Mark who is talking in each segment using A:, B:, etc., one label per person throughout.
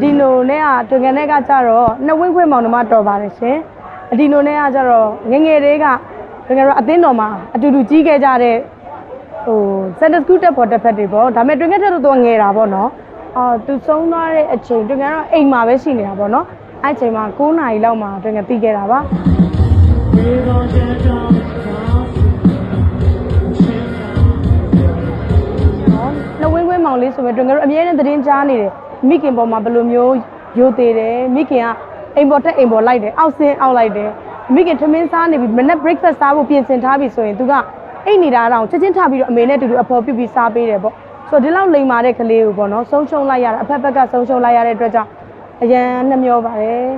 A: ဒီနိုနဲ့ကတွင်ကန်နဲ့ကကြတော့နှစ်ဝင်းခွေမောင်နှမတော်ပါတယ်ရှင်အဒီနိုနဲ့ကကြတော့ငယ်ငယ်လေးကတွင်ကန်တော့အသင်းတော်မှာအတူတူကြီးခဲ့ကြတဲ့ဟိုစက်တစကူတက်ပေါ်တက်ဖက်တွေပေါ့ဒါပေမဲ့တွင်ကန်တက်တော့သူကငယ်တာပေါ့နော်အာသူဆုံးသွားတဲ့အချိန်တွင်ကန်တော့အိမ်မှာပဲရှိနေတာပေါ့နော်အဲ့အချိန်မှာ9နာရီလောက်မှာတွင်ကန်ပြီးခဲ့တာပါနော်နှဝင်းဝင်းမောင်လေးဆိုပေမဲ့တွင်ကတော့အမြဲတမ်းသတင်းကြားနေတယ် မိခင်ပေါ်မှာဘယ်လိုမျိုးယိုသေးတယ်မိခင်ကအိမ်ပေါ်တက်အိမ်ပေါ်လိုက်တယ်အောက်ဆင်းအောက်လိုက်တယ်မိခင်ထမင်းစားနေပြီမနေ့ breakfast စားဖို့ပြင်ဆင်ထားပြီဆိုရင်သူကအိတ်နေတာတော့ချက်ချင်းထားပြီးတော့အမေနဲ့အတူတူအဖော်ပြုတ်ပြီးစားပေးတယ်ပေါ့ဆိုတော့ဒီလောက်လိမ်မာတဲ့ကလေးကိုပေါ့နော်ဆုံးရှုံးလိုက်ရတာအဖက်ဖက်ကဆုံးရှုံးလိုက်ရတဲ့အတွက်ကြောင့်အရန်နှမျောပါတယ်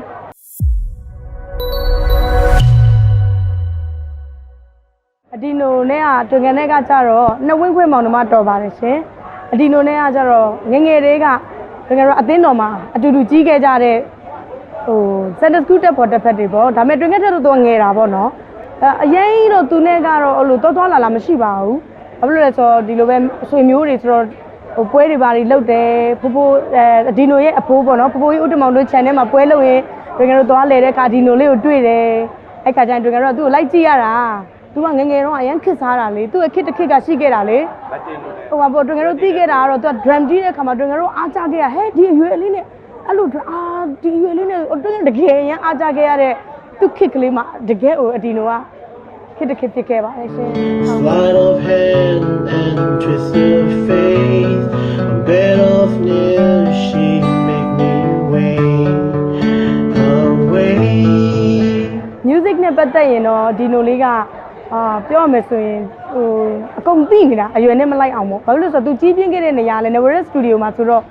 A: အဒီနိုနဲ့ကတွင်ကန်နဲ့ကကြတော့နှစ်ဝင်းခွေမောင်နှမတော်ပါတယ်ရှင်အဒီနိုနဲ့ကကြတော့ငယ်ငယ်လေးက တွင်ကန်တော့အသင်းတော်မှာအတူတူကြီးခဲ့ကြတဲ့ဟိုစက်တစကူတက်ပေါ်တက်ဖက်တွေပေါ့ဒါပေမဲ့တွင်ကန်တက်တော့သူကငယ်တာပေါ့နော်အဲအရင်တော့သူနဲ့ကတော့အဲ့လိုတော်တော်လာလာမရှိပါဘူးဘာဖြစ်လို့လဲဆိုတော့ဒီလိုပဲအဆွေမျိုးတွေဆိုတော့ဟိုပွဲတွေပါတွေလုပ်တယ်ဖိုးဖိုးအဲဒီနိုရဲ့အဖိုးပေါ့နော်ဖိုးဖိုးကြီးဥတ္တမောင်တို့ channel မှာပွဲလုပ်ရင်တွင်ကန်တို့သွားလေတဲ့အခါဒီနိုလေးကိုတွေ့တယ်အဲ့ခါကျရင်တွင်ကန်တို့ကသူ့ကိုလိုက်ကြည့်ရတာ သူကငယ်ငယ်တော့အရန်ခစ်စားတာလေသူ့ရဲ့ခစ်တစ်ခစ်ကရှိခဲ့တာလေဟိုပါပေါ့တွင်ငယ်တို့တီးခဲ့တာကတော့သူက drum တီးတဲ့ခါမှာတွင်ငယ်တို့အားကြခဲ့ရဟဲ့ဒီအရွယ်လေးနဲ့အဲ့လိုအာဒီအရွယ်လေးနဲ့တွင်ငယ်တကယ်အရန်အားကြခဲ့ရတဲ့သူ့ခစ်ကလေးမှာတကယ်ဟိုအဒီနိုကခစ်တစ်ခစ်ဖြစ်ခဲ့ပါတယ်ရှင်ဟုတ်
B: Sleight of hand and twist of faith. A bed of nails, she make me wait, away.
A: music နဲ့ပတ်သက်ရင်တော့ဒီနိုလေးက အာပြောရမယ်ဆိုရင်ဟိုအကုန်သိနေတာအရွယ်နဲ့မလိုက်အောင်ပေါ့ဘာလို့လဲဆိုတော့သူကြီးပြင်းခဲ့တဲ့နေရာလဲ Neverest Studio မှာဆိုတော့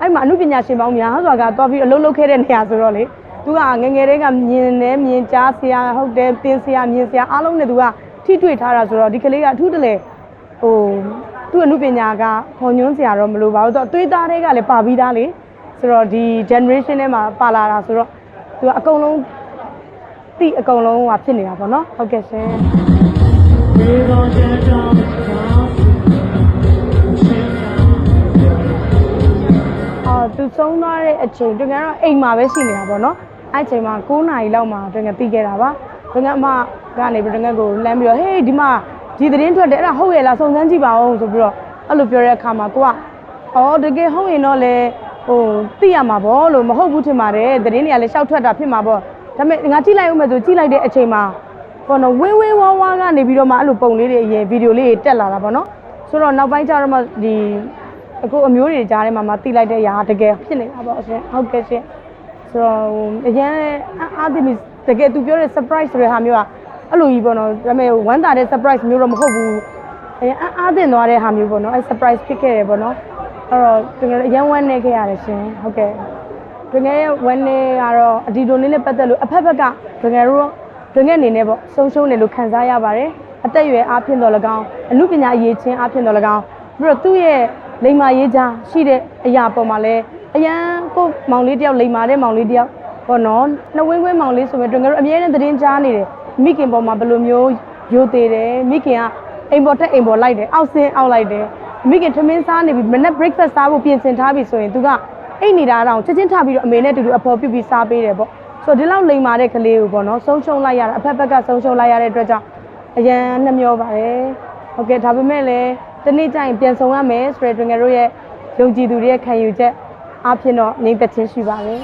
A: အဲ့မှာအမှုပညာရှင်ပေါင်းများစွာကတွားပြီးအလုပ်လုပ်ခဲ့တဲ့နေရာဆိုတော့လေသူကငယ်ငယ်လေးကမြင်နေမြင်ကြားဆရာဟုတ်တယ်သင်ဆရာမြင်ဆရာအားလုံးနဲ့သူကထိတွေ့ထားတာဆိုတော့ဒီကလေးကအထူးတလဲဟိုသူ့အမှုပညာကခေါ်ညွှန်းဆရာတော့မလိုပါဘူးသူအသွေးသားတွေကလည်းပါပြီးသားလေဆိုတော့ဒီ generation ထဲမှာပါလာတာဆိုတော့သူကအကုန်လုံးတိအကုန်လုံးဟာဖြစ်နေတာပေါ့နော်ဟုတ်ကဲ့ရှင် အော်သူဆုံးသွားတဲ့အချိန်တွင်ကတော့အိမ်မှာပဲရှိနေတာပေါ့နော်အဲ့အချိန်မှာ9နာရီလောက်မှာတွင်ကပြီးခဲ့တာပါတွင်ကအမကနေပြီးတွင်ကကိုလမ်းပြီးတော့ဟေးဒီမှာဒီသတင်းထွက်တယ်အဲ့ဒါဟုတ်ရဲ့လားစုံစမ်းကြည့်ပါဦးဆိုပြီးတော့အဲ့လိုပြောတဲ့အခါမှာကိုကအော်တကယ်ဟုတ်ရင်တော့လေဟိုသိရမှာပေါ့လို့မဟုတ်ဘူးထင်ပါတယ်သတင်းတွေကလည်းရှောက်ထွက်တာဖြစ်မှာပေါ့ဒါပေမဲ့ငါကြည့်လိုက်ဦးမယ်ဆိုကြည့်လိုက်တဲ့အချိန်မှာ ပေါ့နော်ဝင်းဝင်းဝါးဝါးကနေပြီးတော့မှအဲ့လိုပုံလေးတွေအရင်ဗီဒီယိုလေးတွေတက်လာတာပေါ့နော်ဆိုတော့နောက်ပိုင်းကျတော့မှဒီအခုအမျိုးတွေကြားထဲမှာမှတိလိုက်တဲ့အရာတကယ်ဖြစ်နေတာပေါ့ရှင်ဟုတ်ကဲ့ရှင်ဆိုတော့အရင်အားသိပြီတကယ်သူပြောတဲ့ surprise ဆိုတဲ့ဟာမျိုးကအဲ့လိုကြီးပေါ့နော်ဒါပေမဲ့ဝမ်းသာတဲ့ surprise မျိုးတော့မဟုတ်ဘူးအရင်အားသိသွားတဲ့ဟာမျိုးပေါ့နော်အဲ့ surprise ဖြစ်ခဲ့တယ်ပေါ့နော်အဲ့တော့တကယ်အရင်ဝမ်းနေခဲ့ရတယ်ရှင်ဟုတ်ကဲ့တွင်ငယ်ရဲ့ဝန်းနေကတော့အဒီဒိုလေးနဲ့ပတ်သက်လို့အဖက်ဖက်ကတွင်ငယ်တို့ တွင်ငယ်အနေနဲ့ပေါ့ဆုံးရှုံးတယ်လို့ခံစားရပါတယ်အသက်အရွယ်အားဖြင့်တော့၎င်းအမှုပညာအရေးချင်းအားဖြင့်တော့၎င်းပြီးတော့သူ့ရဲ့လိမ္မာရေးချာရှိတဲ့အရာပေါ်မှာလဲအရန်ကိုမောင်လေးတယောက်လိမ္မာတဲ့မောင်လေးတယောက်ပေါ့နော်နှဝင်းဝင်းမောင်လေးဆိုပေမဲ့တွင်ငယ်တို့အမြဲတမ်းသတင်းကြားနေတယ်မိခင်ပေါ်မှာဘယ်လိုမျိုးယိုသေးတယ်မိခင်ကအိမ်ပေါ်တက်အိမ်ပေါ်လိုက်တယ်အောက်ဆင်းအောက်လိုက်တယ်မိခင်ထမင်းစားနေပြီမနေ့ breakfast စားဖို့ပြင်ဆင်ထားပြီဆိုရင်သူကအိတ်နေတာတော့ချက်ချင်းထပြီးတော့အမေနဲ့အတူတူအဖော်ပြုတ်ပြီးစားပေးတယ်ပေါ့ ဆိုတော့ဒီလောက်လိမ်မာတဲ့ကလေးကိုပေါ့နော်ဆုံးရှုံးလိုက်ရတာအဖက်ဖက်ကဆုံးရှုံးလိုက်ရတဲ့အတွက်ကြောင့်အရန်နှမျောပါတယ်ဟုတ်ကဲ့ဒါပေမဲ့လည်းဒီနေ့ကျရင်ပြန်ဆောင်ရမယ်ဆိုတဲ့တွင်ငယ်တို့ရဲ့ယုံကြည်သူတွေရဲ့ခံယူချက်အားဖြင့်တော့နေသက်ချင်းရှိပါတယ်